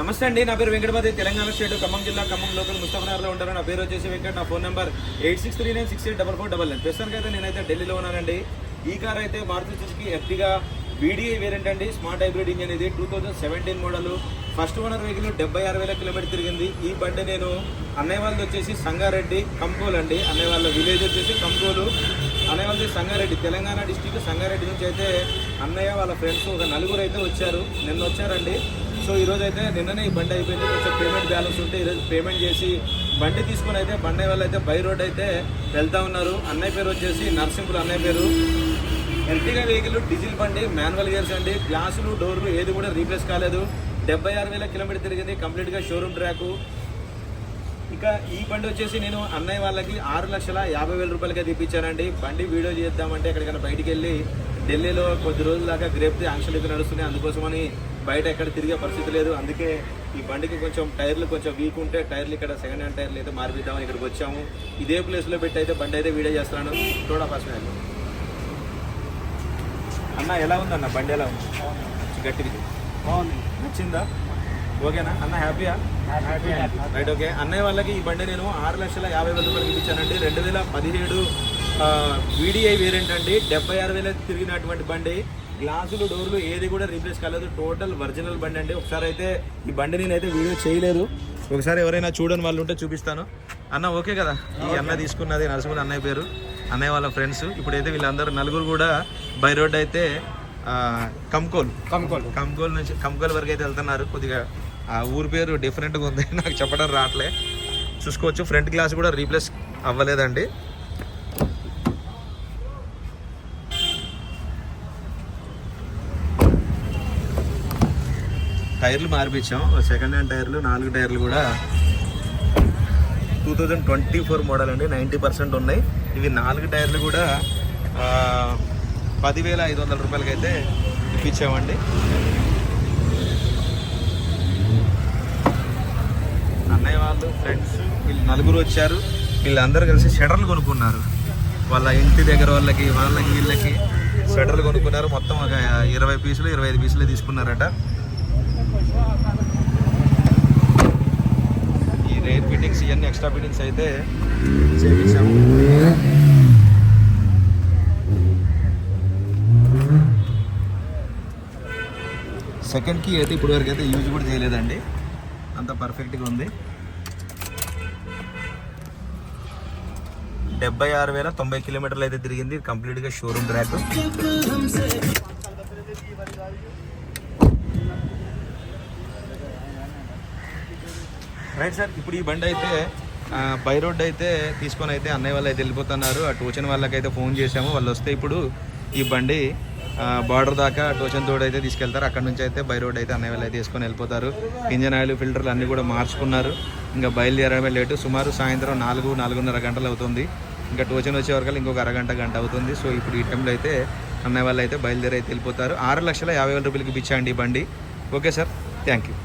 నమస్తే అండి నా పేరు వెంకటపతి తెలంగాణ స్టేట్ ఖమ్మం జిల్లా ఖమ్మం లోకల్ ముస్తఫనగర్లో ఉంటాను. నా పేరు వచ్చేసి వెంకట నా phone number eight six three nine six eight double four double nine. ప్రస్తుతానికి అయితే నేనైతే ఢిల్లీలో ఉన్నానండి. ఈ కార్ అయితే Maruti Suzuki Ertiga VDI variant అండి. స్మార్ట్ హైబ్రిడ్ ఇంజన్ ఇది. Two thousand seventeen model. First owner vehicle డెబ్బై ఆరు వేల కిలోమీటర్ తిరిగింది. ఈ బండి నేను అన్నయ్య వాళ్ళది వచ్చేసి సంగారెడ్డి కంకోలు అండి. అన్నయ్య వాళ్ళ విలేజ్ వచ్చేసి కంకోలు. అన్నయ్య వాళ్ళది సంగారెడ్డి తెలంగాణ డిస్టిక్ సంగారెడ్డి నుంచి అయితే అన్నయ్య వాళ్ళ ఫ్రెండ్స్ ఒక నలుగురు అయితే వచ్చారు. నిన్న వచ్చారండి. సో ఈరోజు అయితే నిన్ననే ఈ బండి అయిపోయింది. కొంచెం పేమెంట్ బ్యాలెన్స్ ఉంటే ఈరోజు పేమెంట్ చేసి బండి తీసుకుని అయితే బండి వాళ్ళు అయితే బై రోడ్ అయితే వెళ్తా ఉన్నారు. అన్నయ్య పేరు వచ్చేసి నర్సింపులు అన్నయ్య పేరు. ఎర్టిగా వెహికల్ డీజిల్ బండి మాన్యువల్ గేర్స్ అండి. గ్లాసులు డోర్లు ఏది కూడా రీప్లేస్ కాలేదు. డెబ్బై ఆరు వేల కిలోమీటర్ తిరిగింది. కంప్లీట్గా షోరూమ్ ట్రాక్ ఇక ఈ బండి వచ్చేసి నేను అన్నయ్య వాళ్ళకి ఆరు లక్షల యాభై వేల రూపాయలకే తెప్పించానండి బండి వీడియో చేద్దామంటే ఎక్కడికైనా బయటికి వెళ్ళి ఢిల్లీలో కొద్ది రోజుల దాకా గ్రేప్ ఆంక్షలు అయితే నడుస్తున్నాయి. అందుకోసమని బయట ఎక్కడ తిరిగే పరిస్థితి లేదు. అందుకే ఈ బండికి కొంచెం టైర్లు కొంచెం వీక్ ఉంటే టైర్లు ఇక్కడ సెకండ్ హ్యాండ్ టైర్లు అయితే మార్పిద్దామని ఇక్కడికి వచ్చాము. ఇదే ప్లేస్లో పెట్టి అయితే బండి అయితే వీడియో చేస్తున్నాను. చూడ ఫస్ట్ అన్న ఎలా ఉంది అన్న? బండి ఎలా ఉంది? గట్టిది. బాగుంది. నచ్చిందా? ఓకేనా? అన్న హ్యాపీయా రైట్ ఓకే అన్నయ్య వాళ్ళకి ఈ బండి నేను ఆరు లక్షల యాభై వేల రూపాయలకి ఇచ్చానండి రెండు వేల పదిహేడు వీడిఐ వేరియంట్ అండి. డెబ్బై ఆరు వేల తిరిగినటువంటి బండి. గ్లాసులు డోర్లు ఏది కూడా రీప్లేస్ కాలేదు. టోటల్ ఒరిజినల్ బండి అండి. ఒకసారి అయితే ఈ బండి నేనైతే వీడియో చేయలేదు. ఒకసారి ఎవరైనా చూడని వాళ్ళు ఉంటే చూపిస్తాను. అన్న ఓకే కదా? ఈ అన్న తీసుకున్నది నరసింహులు అన్నయ్య పేరు అన్నయ్య వాళ్ళ ఫ్రెండ్స్ ఇప్పుడైతే వీళ్ళందరూ నలుగురు కూడా బై రోడ్ అయితే కంకోల్. కమ్ముకోలు కంకోల్ నుంచి కంకోల్ వరకు అయితే వెళ్తున్నారు. కొద్దిగా ఆ ఊరి పేరు డిఫరెంట్గా ఉంది. నాకు చెప్పడం రావట్లే. చూసుకోవచ్చు. ఫ్రంట్ గ్లాస్ కూడా రీప్లేస్ అవ్వలేదండి. టైర్లు మార్పించాం. సెకండ్ హ్యాండ్ టైర్లు నాలుగు టైర్లు కూడా. Two thousand twenty four model అండి. నైంటీ పర్సెంట్ ఉన్నాయి. ఇవి నాలుగు టైర్లు కూడా పదివేల ఐదు వందల రూపాయలకి అయితే ఇప్పించామండి. అన్నయ్య వాళ్ళు ఫ్రెండ్స్ వీళ్ళు నలుగురు వచ్చారు. వీళ్ళందరూ కలిసి షటర్లు కొనుక్కున్నారు. వాళ్ళ ఇంటి దగ్గర వాళ్ళకి వాళ్ళకి వీళ్ళకి స్వెటర్లు కొనుక్కున్నారు. మొత్తం ఒక ఇరవై పీసులు ఇరవై ఐదు పీసులు తీసుకున్నారట. ఈ రేర్ ఫిట్టింగ్స్ ఇవన్నీ ఎక్స్ట్రా ఫిట్టింగ్స్ అయితే చేయించాము అయితే ఇప్పటివరకు అయితే యూజ్ కూడా చేయలేదండి. అంత పర్ఫెక్ట్గా ఉంది. డెబ్బై ఆరు వేల తొంభై కిలోమీటర్లు అయితే తిరిగింది. కంప్లీట్గా షోరూమ్ ట్రాక్ రైట్ సార్ ఇప్పుడు ఈ బండి అయితే బై రోడ్ అయితే తీసుకొని అయితే అన్నయ్య వాళ్ళు అయితే వెళ్ళిపోతున్నారు. ఆ టోచన్ వాళ్ళకైతే ఫోన్ చేసాము వాళ్ళు వస్తే ఇప్పుడు ఈ బండి బార్డర్ దాకా టోచన్ తోడు అయితే తీసుకెళ్తారు. అక్కడ నుంచి అయితే బై రోడ్ అయితే అన్నయ్య వాళ్ళు అయితే తీసుకొని వెళ్ళిపోతారు. ఇంజన్ ఆయిల్ ఫిల్టర్లు అన్నీ కూడా మార్చుకున్నారు. ఇంకా బయలుదేరడమే లేటు. సుమారు సాయంత్రం నాలుగు నాలుగున్నర గంటలు అవుతుంది. ఇంకా టోచన్ వచ్చే వరకు ఇంకొక అరగంట గంట అవుతుంది. సో ఇప్పుడు ఈ టైంలో అయితే అన్నయ్య వాళ్ళు అయితే బయలుదేరి అయితే వెళ్ళిపోతారు. ఆరు లక్షల యాభై వేల రూపాయలకి ఇప్పించండి ఈ బండి. Okay sir. Thank you.